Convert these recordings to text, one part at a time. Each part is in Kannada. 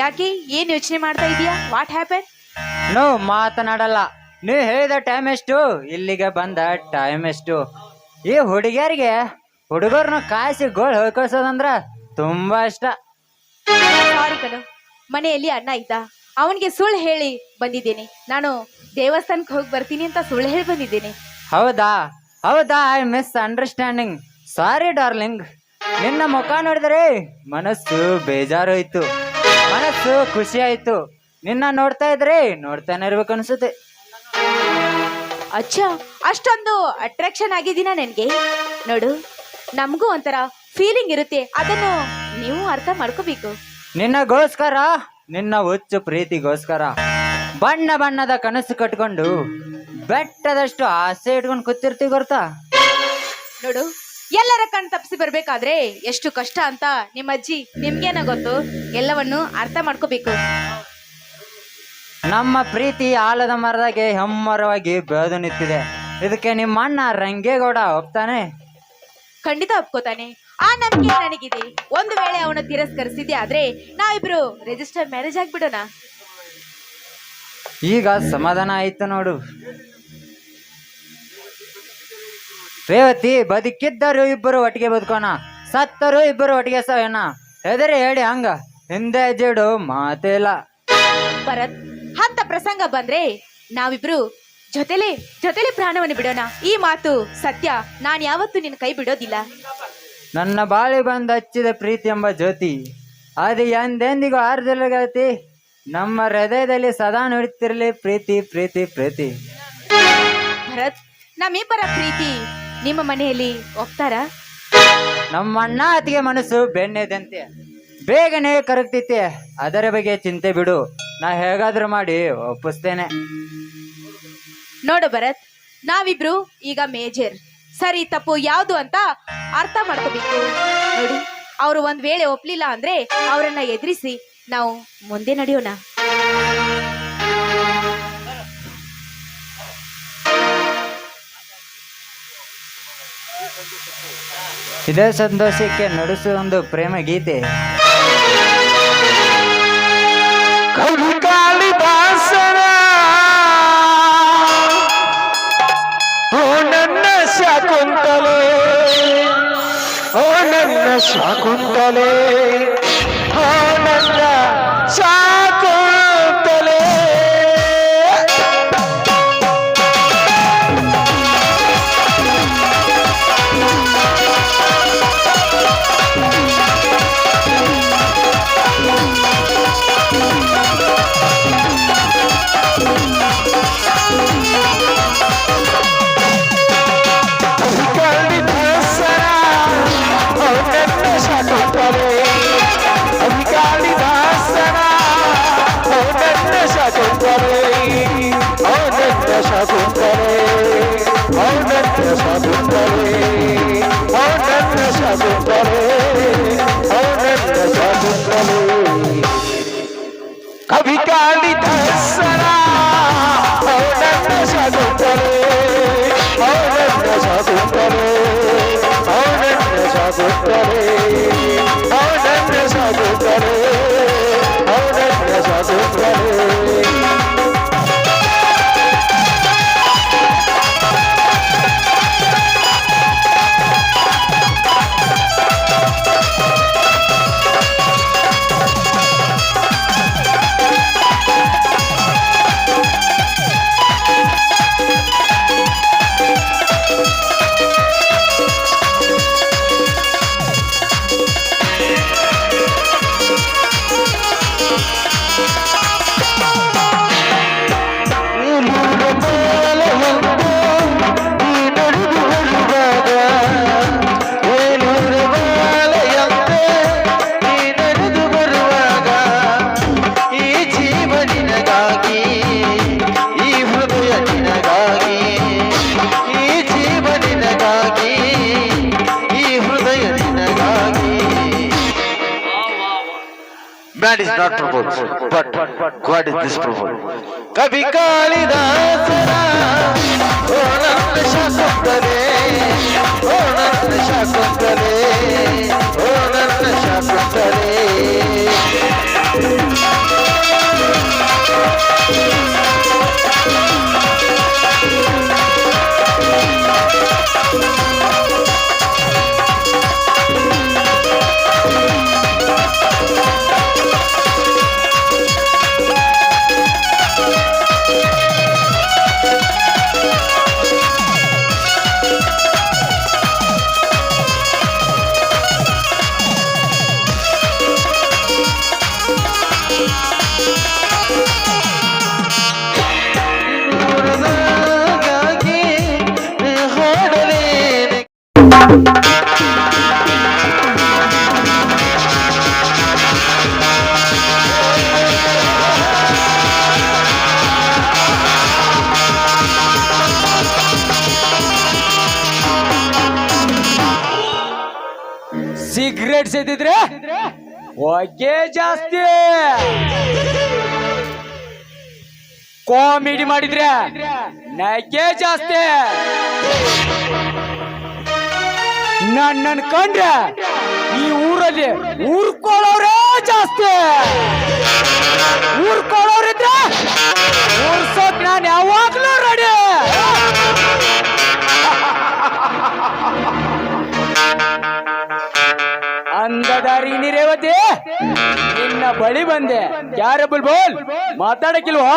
ಯಾಕೆ? ಏನ್ ಯೋಚನೆ ಮಾಡ್ತಾ ಇದೀಯಾ? ವಾಟ್ ಹ್ಯಾಪನ್ ನೋ ಮಾತನಾಡಲ್ಲ. ನೀವು ಹೇಳಿದ ಟೈಮ್ ಎಷ್ಟು? ಇಲ್ಲಿಗೆ ಬಂದ ಟೈಮ್ ಎಷ್ಟು? ಈ ಹುಡುಗಿಯರಿಗೆ ಹುಡುಗರ್ನ ಕಾಯಿಸಿ ಗೋಳ್ ಹೋಗ್ಕೊಳ್ಸೋದಂದ್ರ ತುಂಬಾ ಇಷ್ಟ. ಸಾರಿ ಕಣು. ಮನೆಯಲ್ಲಿ ಅಣ್ಣ ಇದ್ದ. ಅವನಿಗೆ ಸುಳ್ಳು ಹೇಳಿ ಬಂದಿದ್ದೇನೆ. ನಾನು ದೇವಸ್ಥಾನಕ್ಕೆ ಹೋಗಿ ಬರ್ತೀನಿ ಅಂತ ಸುಳ್ಳು ಹೇಳಿ ಬಂದಿದ್ದೇನೆ. ಹೌದಾ? ಹೌದಾ? I misunderstanding sorry darling ನಿನ್ನ ಮುಖ ನೋಡಿದರೆ ಮನಸ್ಸು ಬೇಜಾರೋಯ್ತು ಮನಸ್ಸು ಖುಷಿ ಆಯ್ತು. ನಿನ್ನ ನೋಡ್ತಾ ಇದ್ರೆ ನೋಡ್ತಾನೆ ಇರ್ಬೇಕು ಅನ್ಸುತ್ತೆ. ಅಚ್ಚ ಅಷ್ಟೊಂದು ಅಟ್ರಾಕ್ಷನ್ ಆಗಿದ್ದೀನ ನನಗೆ? ನೋಡು ನಮಗೂ ಒಂಥರ ಫೀಲಿಂಗ್ ಇರುತ್ತೆ. ಅದನ್ನು ನೀವು ಅರ್ಥ ಮಾಡ್ಕೋಬೇಕು. ನಿನ್ನಗೋಸ್ಕರ ನಿನ್ನ ಹುಚ್ಚು ಪ್ರೀತಿಗೋಸ್ಕರ ಬಣ್ಣ ಬಣ್ಣದ ಕನಸು ಕಟ್ಕೊಂಡು ಬೆಟ್ಟದಷ್ಟು ಆಸೆ ಇಟ್ಕೊಂಡು ಕೂತಿರ್ತೀವಿ ಗೊತ್ತಾ? ನೋಡು ಎಲ್ಲರ ಕಣ್ ತಪ್ಪಿಸಿ ಬರ್ಬೇಕಾದ್ರೆ ಎಷ್ಟು ಕಷ್ಟ ಅಂತ ನಿಮ್ಮ ಅಜ್ಜಿ ನಿಮ್ಗೇನ ಗೊತ್ತು? ಎಲ್ಲವನ್ನು ಅರ್ಥ ಮಾಡ್ಕೋಬೇಕು. ನಮ್ಮ ಪ್ರೀತಿ ಆಲದ ಮರದಾಗೆ ಹೆಮ್ಮರವಾಗಿ ಬೆಳೆದು ನಿಂತಿದೆ. ಇದಕ್ಕೆ ನಿಮ್ಮ ಅಣ್ಣ ರಂಗೇಗೌಡ ಒಪ್ತಾನೆ? ಖಂಡಿತ ಒಪ್ಕೋತಾನೆ. ಆ ನಂಬಿಕೆ ನನಗಿದೆ. ಒಂದು ವೇಳೆ ಅವನು ತಿರಸ್ಕರಿಸಿದೆ ಆದ್ರೆ ನಾವಿಬ್ರು ರಿಜಿಸ್ಟರ್ ಮ್ಯಾರೇಜ್ ಆಗ್ಬಿಡೋಣ. ಈಗ ಸಮಾಧಾನ ಆಯ್ತು ನೋಡು. ರೇವತಿ ಬದುಕಿದ್ದರು ಇಬ್ಬರು ಒಟ್ಟಿಗೆ ಬದುಕೋಣ. ಸತ್ತರು ಇಬ್ಬರು ಒಟ್ಟಿಗೆ ಸಾಯೋಣ. ಹೆದರಿ ಹೇಳಿ ಹಂಗ. ಹಿಂದೆ ಜಿಡು ಮಾತಿಲ್ಲ. ಭರತ್ ಅಂತ ಪ್ರಸಂಗ ಬಂದ್ರೆ ನಾವಿಬ್ರು ಜೊತೆಲೆ ಜೊತೆಲೆ ಪ್ರಾಣವನ್ನು ಬಿಡೋಣ. ಈ ಮಾತು ಸತ್ಯ. ನಾನ್ ಯಾವತ್ತೂ ನಿನ್ನ ಕೈ ಬಿಡೋದಿಲ್ಲ. ನನ್ನ ಬಾಳಿ ಬಂದ ಹಚ್ಚಿದ ಪ್ರೀತಿ ಎಂಬ ಜ್ಯೋತಿ ಅದು ಎಂದೆಂದಿಗೂ ಆರ್ದಿಲ್ಲ ಗೆಳತಿ. ನಮ್ಮ ಹೃದಯದಲ್ಲಿ ಸದಾ ನುಡಿತಿರಲಿ ಪ್ರೀತಿ ಪ್ರೀತಿ ಪ್ರೀತಿ. ಭರತ್ ನಮ್ಮಿಬ್ಬರ ಪ್ರೀತಿ ನಿಮ್ಮ ಮನೆಯಲ್ಲಿ ಒಪ್ತಾರ? ನಮ್ಮ ಅಣ್ಣ ಅತಿಗೆ ಮನಸ್ಸು ಬೆನ್ನೆದಂತೆ. ಬೇಗನೆ ಕರಗ್ತೈತೆ ಅದರ ಬಗ್ಗೆ ಚಿಂತೆ ಬಿಡು. ನಾ ಹೇಗಾದ್ರೂ ಮಾಡಿ ಒಪ್ಪಿಸ್ತೇನೆ. ನೋಡು ಭರತ್ ನಾವಿಬ್ರು ಈಗ ಮೇಜರ್. ಸರಿ ತಪ್ಪು ಯಾವುದು ಅಂತ ಅರ್ಥ ಮಾಡ್ಕೋಬೇಕು. ನೋಡಿ ಅವರು ಒಂದ್ ವೇಳೆ ಒಪ್ಲಿಲ್ಲ ಅಂದ್ರೆ ಅವರನ್ನ ಎದುರಿಸಿ ನಾವು ಮುಂದೆ ನಡೆಯೋಣ. ಇದೇ ಸಂತೋಷಕ್ಕೆ ನಡೆಸುವ ಒಂದು ಪ್ರೇಮ ಗೀತೆ. ಕಾಳಿದಾಸನ ಓ ನನ್ನ ಶಾಕುಂತಲೆ ಓ ನನ್ನ ಶಾಕುಂತಲೆ. But what did this Prophet? Kalidas. Cigarette ಸೇದಿದ್ರೆ ಹೊಗೆ ಜಾಸ್ತಿ. ಕಾಮಿಡಿ ಮಾಡಿದ್ರೆ ನಗೆ ಜಾಸ್ತಿ. ನನ್ನನ್ ಕಂಡ್ರೆ ಈ ಊರಲ್ಲಿ ಊರ್ಕೊಳ್ಳೋರೇ ಜಾಸ್ತಿ. ಊರ್ಕೊಳ್ಳೋರಿದ್ರೆ ಊರ್ಸೋಕ್ ನಾನು ಯಾವಾಗ್ಲೂ ರೆಡಿ ಅಂದದಾರಿ ನೀರೇವತಿ, ನಿನ್ನ ಬಳಿ ಬಂದೆ. ಯಾರ ಬುಲ್ಬುಲ್ ಮಾತಾಡಕ್ಕಿಲ್ವಾ?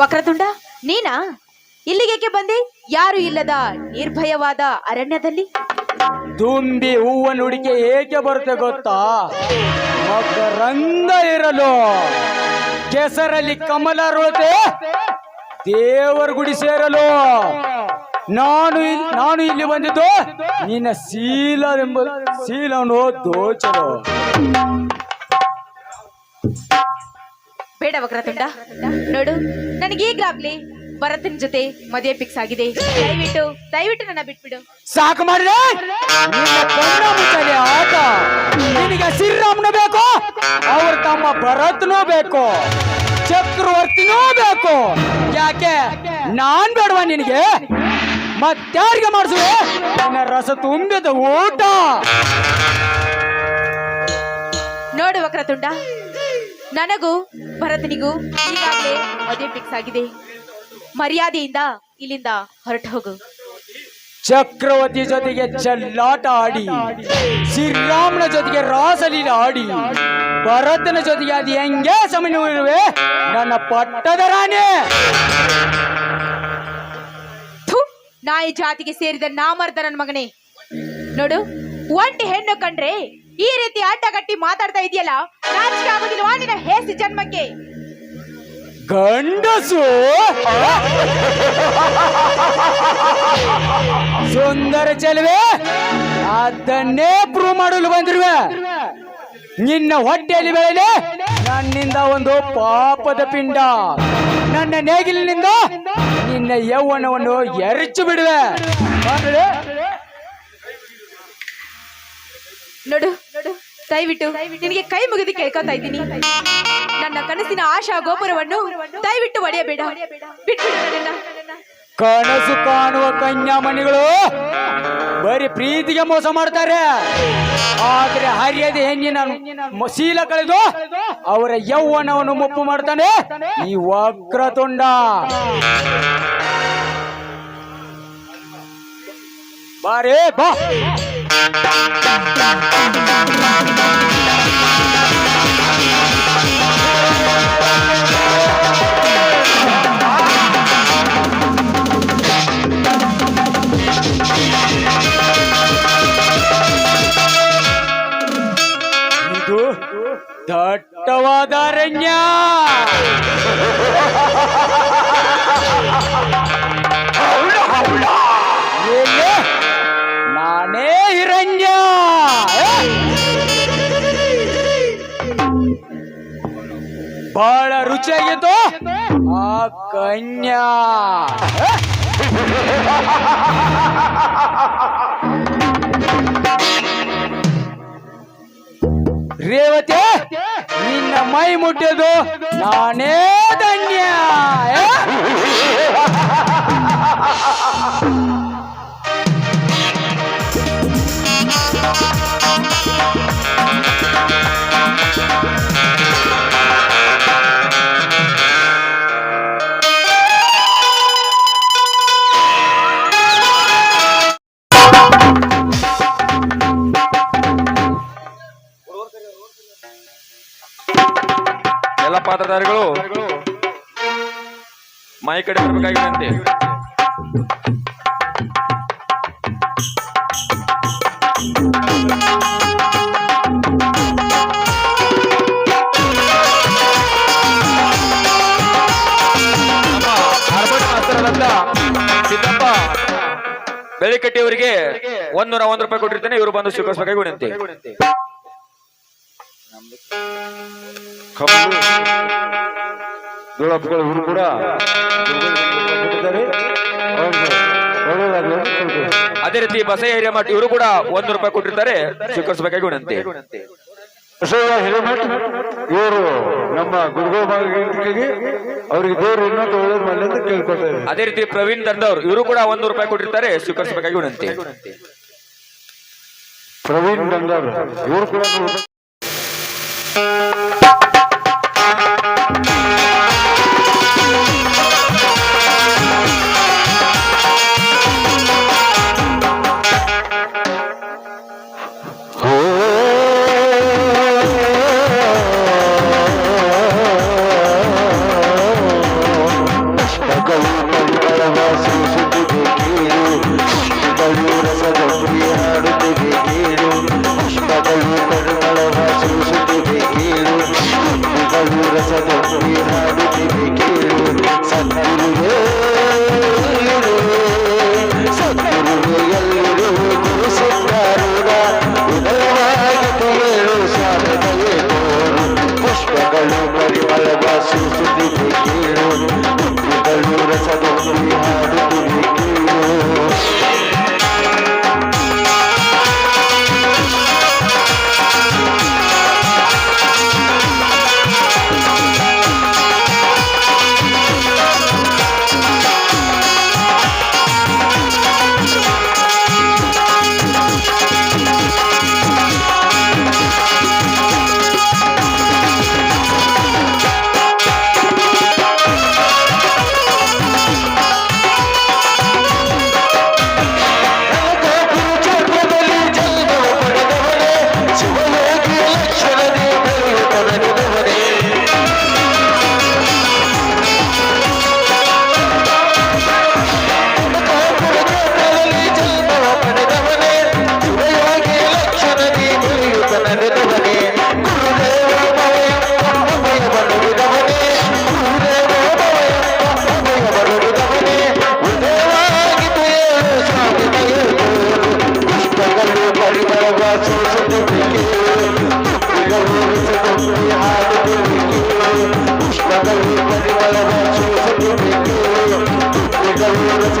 ವಕ್ರತುಂಡ, ನೀನಾ? ಇಲ್ಲಿಗೇಕೆ ಬಂದೆ? ಯಾರು ಇಲ್ಲದ ನಿರ್ಭಯವಾದ ಅರಣ್ಯದಲ್ಲಿ? ತುಂಬಿ ಹೂವನ್ನು ಹುಡುಗಿ ಏಕೆ ಬರುತ್ತೆ ಗೊತ್ತಾ? ಮಕರಂದ ಇರಲು. ಕೆಸರಲ್ಲಿ ಕಮಲ ಅರಳುತ್ತೆ ದೇವರ ಗುಡಿ ಸೇರಲು. ನಾನು ನಾನು ಇಲ್ಲಿ ಬಂದಿದ್ದು ನಿನ್ನ ಶೀಲವೆಂಬ ಶೀಲವನ್ನು ದೋಚಲು ಬೇಡ ವಕ್ರತುಂಡ. ನೋಡು ನನಗೀಗ್ಲಾಗ್ಲಿ. ಭರತನ ಜೊತೆ ಮದುವೆ ಫಿಕ್ಸ್ ಆಗಿದೆ. ದಯವಿಟ್ಟು ದಯವಿಟ್ಟು ನನ್ನ ಬಿಟ್ಬಿಡು. ಸಾಕು ಮಾಡಿದೆ? ಆಟ ನಿನಗೆ ಬೇಕು ಅವ್ರ ತಮ್ಮ ಭರತ್ನೂ ಬೇಕು ಚಕ್ರವರ್ತಿನೂ ಬೇಕು. ಯಾಕೆ? ನಾನ್ ಬೇಡವಾ ನಿನಗೆ? ಮತ್ತಾರಿಗೆ ಮಾಡಿಸುವೆ ನನ್ನ ರಸ ತುಂಬಿದ ಊಟ. ನೋಡು ವಕ್ರತುಂಡ ನನಗೂ ಭರತನಿಗೂ ಈಗಾಗಲೇ ಮದುವೆ ಫಿಕ್ಸ್ ಆಗಿದೆ. ಮರ್ಯಾದೆಯಿಂದ ಇಲ್ಲಿಂದ ಹೊರಟು ಹೋಗು. ಚಕ್ರವರ್ತಿ ಜೊತೆಗೆ ಚಲ್ಲಾಟ ಆಡಿ ಶ್ರೀರಾಮನ ಜೊತೆಗೆ ರಾಸಲೀಲ ಆಡಿ ಭರತನ ಜೊತೆಗೆ ಅದು ಹೆಂಗೆ ಸಮನ್ವಯವಿರುವೆ ನನ್ನ ಪಟ್ಟದ ರಾಣಿ! ಥು, ನಾಯಿ ಜಾತಿಗೆ ಸೇರಿದ ನಾಮರ್ದ ನನ್ನ ಮಗನೇ. ನೋಡು ಒಂಟಿ ಹೆಣ್ಣು ಕಂಡ್ರೆ ಈ ರೀತಿ ಅಡ್ಡಗಟ್ಟಿ ಮಾತಾಡ್ತಾ ಇದೆಯಲ್ಲ? ನಾಚಿಕೆ ಆಗೋದಿಲ್ವಾ ನಿನ್ನ ಹೇಸಿ ಜನ್ಮಕ್ಕೆ? ಗಂಡಸು? ಸುಂದರ ಚೆಲುವೆ, ಅದನ್ನೇ ಪ್ರೂವ್ ಮಾಡಲು ಬಂದಿರುವೆ. ನಿನ್ನ ಹೊಟ್ಟೆಯಲ್ಲಿ ಬೆಳೆಯಲಿ, ನನ್ನಿಂದ ಒಂದು ಪಾಪದ ಪಿಂಡ. ನನ್ನ ನೇಗಿಲಿನಿಂದ ನಿನ್ನ ಯೌವನವನ್ನು ಎರಚು ಬಿಡುವೆ. ನೋಡು ನೋಡು. ದಯವಿಟ್ಟು ನಿನಗೆ ಕೈ ಮುಗಿದು ಕೇಳ್ಕೊತಾ ಇದ್ದೀನಿ. ನನ್ನ ಕನಸಿನ ಆಶಾ ಗೋಪುರವನ್ನು ದಯವಿಟ್ಟು ಒಡೆಯಬೇಡ. ಕನಸು ಕಾಣುವ ಕನ್ಯಾಮಣಿಗಳು ಬರೀ ಪ್ರೀತಿಗೆ ಮೋಸ ಮಾಡ್ತಾರೆ. ಆದ್ರೆ ಹರಿಯದ ಹೆಣ್ಣಿನ ಮಸೀಲ ಕಳೆದು ಅವರ ಯೌವನವನ್ನು ಮುಪ್ಪು ಮಾಡ್ತಾನೆ ಈ ವಕ್ರತುಂಡ. ಬಾರೇ ಬಾ. ಬಹಳ ರುಚಿಯಾಗಿತ್ತು ಆ ಕನ್ಯಾ? ರೇವತಿ ನಿನ್ನ ಮೈ ಮುಟ್ಟಿದ್ದು ನಾನೇ ಧನ್ಯ ಈ ಕಡೆ ಬರ್ಬೇಕಾಗಿದೆ ಸಿದ್ದಪ್ಪ ಬೆಳಿಕಟ್ಟಿ ಅವರಿಗೆ ಒಂದೂರ ಒಂದ್ ರೂಪಾಯಿ ಕೊಟ್ಟಿರ್ತೇನೆ, ಇವರು ಬಂದು ಸ್ವೀಕರಿಸಬೇಕಾಗಿ ವಿನಂತಿ. ಕಬ್ಬು ದೊಡ್ಡಪ್ಪಗಳು ಇವರು ಕೂಡ. ಅದೇ ರೀತಿ ಬಸಯ್ಯ ಹಿರೇಮಠ ಇವರು ಕೂಡ ಒಂದು ರೂಪಾಯಿ ಕೊಟ್ಟಿರ್ತಾರೆ ಸ್ವೀಕರಿಸಬೇಕಾಗಿ ವಿನಂತಿ ಬಸಯ್ಯ ಹಿರೇಮಠ ಇವರು ನಮ್ಮ ಗುರುಗಳ ಅವರಿಗೆ ದೇವರು ಇನ್ನೊಂದು ಒಳ್ಳೇದು ಮಾಡಲಿ ಅಂತ ಕೇಳ್ಕೊಳ್ತಾರೆ ಅದೇ ರೀತಿ ಪ್ರವೀಣ್ ದಂಡವ್ರು ಇವರು ಕೂಡ ಒಂದು ರೂಪಾಯಿ ಕೊಟ್ಟಿರ್ತಾರೆ ಸ್ವೀಕರಿಸಬೇಕಾಗಿ ವಿನಂತಿ ಪ್ರವೀಣ್ ದಂಡವ್ರು ಇವರು ಕೂಡ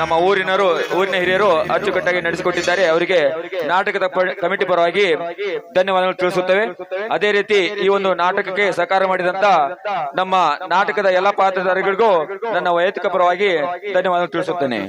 ನಮ್ಮ ಊರಿನರು ಊರಿನ ಹಿರಿಯರು ಅಚ್ಚುಕಟ್ಟಾಗಿ ನಡೆಸಿಕೊಟ್ಟಿದ್ದಾರೆ. ಅವರಿಗೆ ನಾಟಕದ ಕಮಿಟಿ ಪರವಾಗಿ ಧನ್ಯವಾದಗಳು ತಿಳಿಸುತ್ತೇವೆ. ಅದೇ ರೀತಿ ಈ ಒಂದು ನಾಟಕಕ್ಕೆ ಸಹಕಾರ ಮಾಡಿದಂತ ನಮ್ಮ ನಾಟಕದ ಎಲ್ಲ ಪಾತ್ರಧಾರಿಗಳಿಗೂ ನನ್ನ ವೈಯಕ್ತಿಕ ಪರವಾಗಿ ಧನ್ಯವಾದಗಳು ತಿಳಿಸುತ್ತೇನೆ.